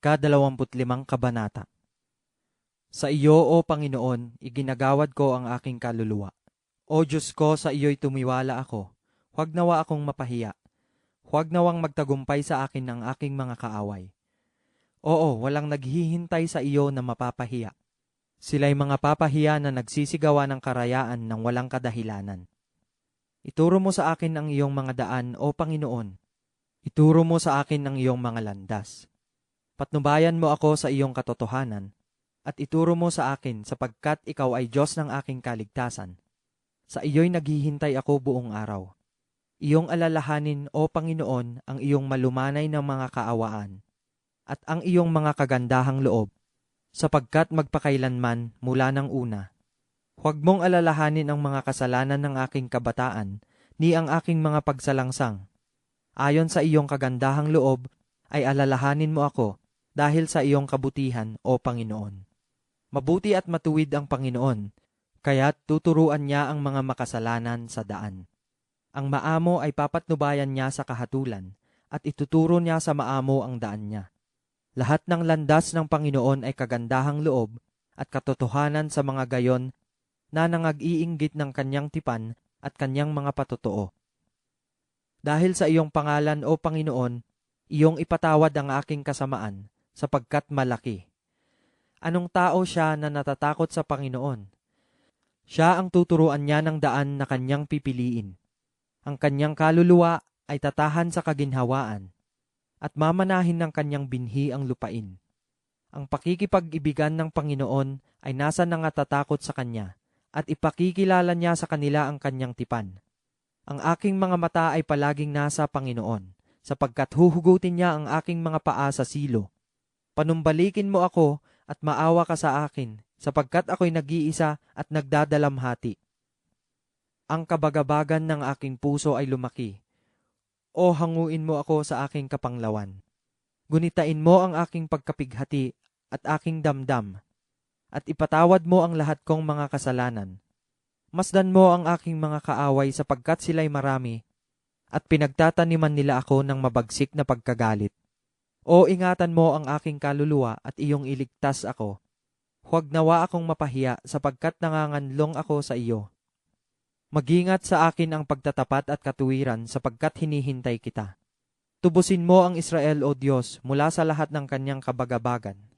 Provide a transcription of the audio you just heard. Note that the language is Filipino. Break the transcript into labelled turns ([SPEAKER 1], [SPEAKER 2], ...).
[SPEAKER 1] Ikadalawamput limang kabanata. Sa iyo, O Panginoon, iginagawad ko ang aking kaluluwa. O Diyos ko, sa iyo'y tumiwala ako. Huwag nawa akong mapahiya. Huwag nawang magtagumpay sa akin ang aking mga kaaway. Oo, walang naghihintay sa iyo na mapapahiya. Sila'y mga papahiya na nagsisigawa ng karayaan ng walang kadahilanan. Ituro mo sa akin ang iyong mga daan, O Panginoon. Ituro mo sa akin ang iyong mga landas. Patnubayan mo ako sa iyong katotohanan, at ituro mo sa akin sapagkat ikaw ay Diyos ng aking kaligtasan. Sa iyo'y naghihintay ako buong araw. Iyong alalahanin, O Panginoon, ang iyong malumanay ng mga kaawaan, at ang iyong mga kagandahang loob, sapagkat magpakailanman mula ng una. Huwag mong alalahanin ang mga kasalanan ng aking kabataan, ni ang aking mga pagsalangsang. Ayon sa iyong kagandahang loob, ay alalahanin mo ako, dahil sa iyong kabutihan, O Panginoon. Mabuti at matuwid ang Panginoon, kaya tuturuan niya ang mga makasalanan sa daan. Ang maamo ay papatnubayan niya sa kahatulan, at ituturo niya sa maamo ang daan niya. Lahat ng landas ng Panginoon ay kagandahang loob at katotohanan sa mga gayon na nangag-iinggit ng kanyang tipan at kanyang mga patotoo. Dahil sa iyong pangalan, O Panginoon, iyong ipatawad ang aking kasamaan, sapagkat malaki. Anong tao siya na natatakot sa Panginoon? Siya ang tuturuan niya ng daan na kanyang pipiliin. Ang kanyang kaluluwa ay tatahan sa kaginhawaan, at mamanahin ng kanyang binhi ang lupain. Ang pakikipag-ibigan ng Panginoon ay nasa nangatatakot sa kanya, at ipakikilala niya sa kanila ang kanyang tipan. Ang aking mga mata ay palaging nasa Panginoon, sapagkat huhugutin niya ang aking mga paa sa silo. Panumbalikin mo ako at maawa ka sa akin, sapagkat ako'y nag-iisa at nagdadalamhati. Ang kabagabagan ng aking puso ay lumaki. O hanguin mo ako sa aking kapanglawan. Gunitain mo ang aking pagkapighati at aking damdam, at ipatawad mo ang lahat kong mga kasalanan. Masdan mo ang aking mga kaaway sapagkat sila'y marami, at pinagtataniman nila ako ng mabagsik na pagkagalit. O ingatan mo ang aking kaluluwa at iyong iligtas ako. Huwag nawa akong mapahiya sapagkat nanganganlong ako sa iyo. Magingat sa akin ang pagtatapat at katuwiran sapagkat hinihintay kita. Tubusin mo ang Israel, O Diyos, mula sa lahat ng kanyang kabagabagan